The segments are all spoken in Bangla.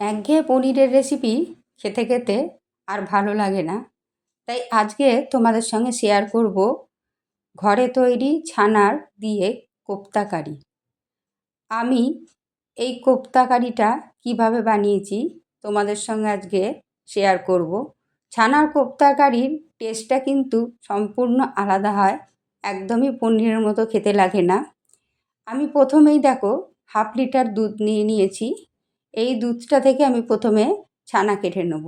একঘেয়ে পনিরের রেসিপি খেতে খেতে আর ভালো লাগে না। তাই আজকে তোমাদের সঙ্গে শেয়ার করব ঘরে তৈরি ছানার দিয়ে কোপ্তা কারি। আমি এই কোপ্তা কারিটা কীভাবে বানিয়েছি তোমাদের সঙ্গে আজকে শেয়ার করব। ছানার কোপ্তা কারির টেস্টটা কিন্তু সম্পূর্ণ আলাদা হয়, একদমই পনিরের মতো খেতে লাগে না। আমি প্রথমেই দেখো হাফ লিটার দুধ নিয়ে নিয়েছি। এই দুধটা থেকে আমি প্রথমে ছানা কেটে নেব।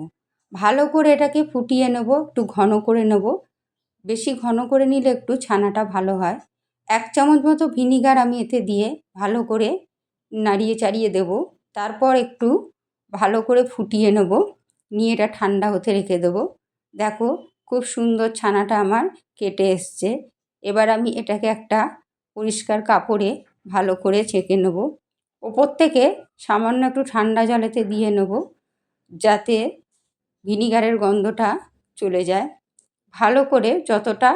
ভালো করে এটাকে ফুটিয়ে নেব, একটু ঘন করে নেব। বেশি ঘন করে নিলে একটু ছানাটা ভালো হয়। এক চামচ মতো ভিনিগার আমি এতে দিয়ে ভালো করে নাড়িয়ে চাড়িয়ে দেব। তারপর একটু ভালো করে ফুটিয়ে নেব। নিয়ে এটা ঠান্ডা হতে রেখে দেবো। দেখো, খুব সুন্দর ছানাটা আমার কেটে এসছে। এবার আমি এটাকে একটা পরিষ্কার কাপড়ে ভালো করে ছেঁকে নেব। ওপর থেকে সামান্য একটু ঠান্ডা জলেতে দিয়ে নেব যাতে ভিনিগারের গন্ধটা চলে যায়। ভালো করে যতটা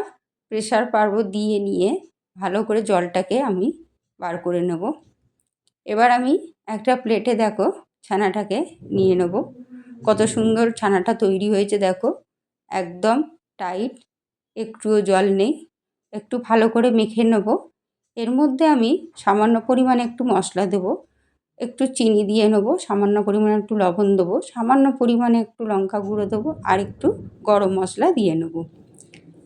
প্রেশার পারব দিয়ে নিয়ে ভালো করে জলটাকে আমি বার করে নেব। এবার আমি একটা প্লেটে দেখো ছানাটাকে নিয়ে নেব। কত সুন্দর ছানাটা তৈরি হয়েছে দেখো। একদম টাইট একটুও জল নেই। একটু ভালো করে মেখে নেব। এর মধ্যে আমি সামান্য পরিমাণে একটু মশলা দেবো, একটু চিনি দিয়ে নেব, সামান্য পরিমাণে একটু লবণ দেবো, সামান্য পরিমাণে একটু লঙ্কা গুঁড়ো দেবো আর একটু গরম মশলা দিয়ে নেব।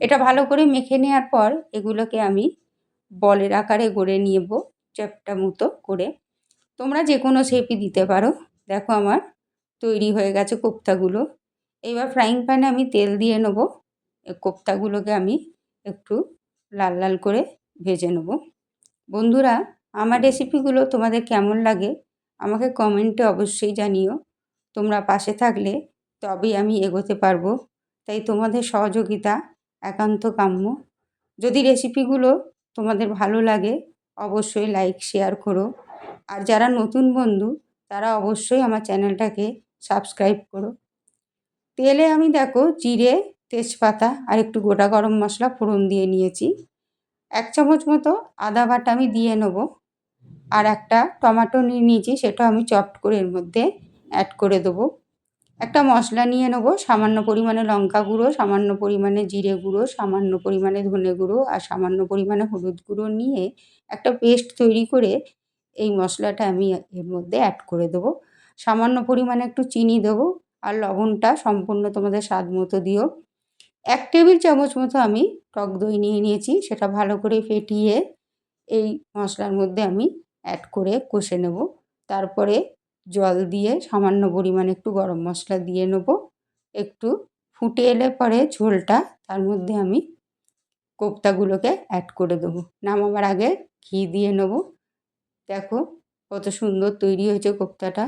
এটা ভালো করে মেখে নেওয়ার পর এগুলোকে আমি বলের আকারে গড়ে নেব চ্যাপটা মতো করে। তোমরা যে কোনো শেপই দিতে পারো। দেখো আমার তৈরি হয়ে গেছে কোপ্তাগুলো। এবার ফ্রাইং প্যানে আমি তেল দিয়ে নেব। কোপ্তাগুলোকে আমি একটু লাল লাল করে ভেজে নেব। বন্ধুরা, আমার রেসিপিগুলো তোমাদের কেমন লাগে? আমাকে কমেন্টে অবশ্যই জানিও। তোমরা পাশে থাকলে তবেই আমি এগোতে পারব। তাই তোমাদের সহযোগিতা একান্ত কাম্য। যদি রেসিপিগুলো তোমাদের ভালো লাগে, অবশ্যই লাইক শেয়ার করো। আর যারা নতুন বন্ধু, তারা অবশ্যই আমার চ্যানেলটাকে সাবস্ক্রাইব করো। তেলে আমি দেখো, জিরে, তেজপাতা আর একটু গোটা গরম মশলা ফোড়ন দিয়ে নিয়েছি। এক চামচ মতো আদা বাটা আমি দিয়ে নেব। আর একটা টমাটো নিয়ে নিয়েছি, সেটা আমি চপড করে এর মধ্যে অ্যাড করে দেবো। একটা মশলা নিয়ে নেব, সামান্য পরিমাণে লঙ্কা গুঁড়ো, সামান্য পরিমাণে জিরে গুঁড়ো, সামান্য পরিমাণে ধনে গুঁড়ো আর সামান্য পরিমাণে হলুদ গুঁড়ো নিয়ে একটা পেস্ট তৈরি করে এই মশলাটা আমি এর মধ্যে অ্যাড করে দেবো। সামান্য পরিমাণে একটু চিনি দেবো আর লবণটা সম্পূর্ণ তোমাদের স্বাদ মতো দিও। এক টেবিল চামচ মতো আমি টক দই নিয়ে নিয়েছি, সেটা ভালো করে ফেটিয়ে এই মশলার মধ্যে আমি অ্যাড করে কষে নেব। তারপরে জল দিয়ে সামান্য পরিমাণে একটু গরম মশলা দিয়ে নেব। একটু ফুটে এলে পরে ঝোলটা, তার মধ্যে আমি কোপ্তাগুলোকে অ্যাড করে দেবো। নামাবার আগে ঘি দিয়ে নেব। দেখো কত সুন্দর তৈরি হয়েছে কোপ্তাটা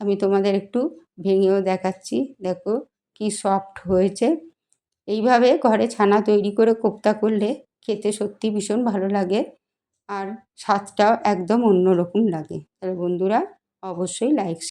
আমি তোমাদের একটু ভেঙেও দেখাচ্ছি। দেখো কি সফট হয়েছে। এইভাবে ঘরে ছানা তৈরি করে কোপ্তা করলে খেতে সত্যি ভীষণ ভালো লাগে আর স্বাদটাও একদম অন্যরকম লাগে। তাহলে বন্ধুরা, অবশ্যই লাইক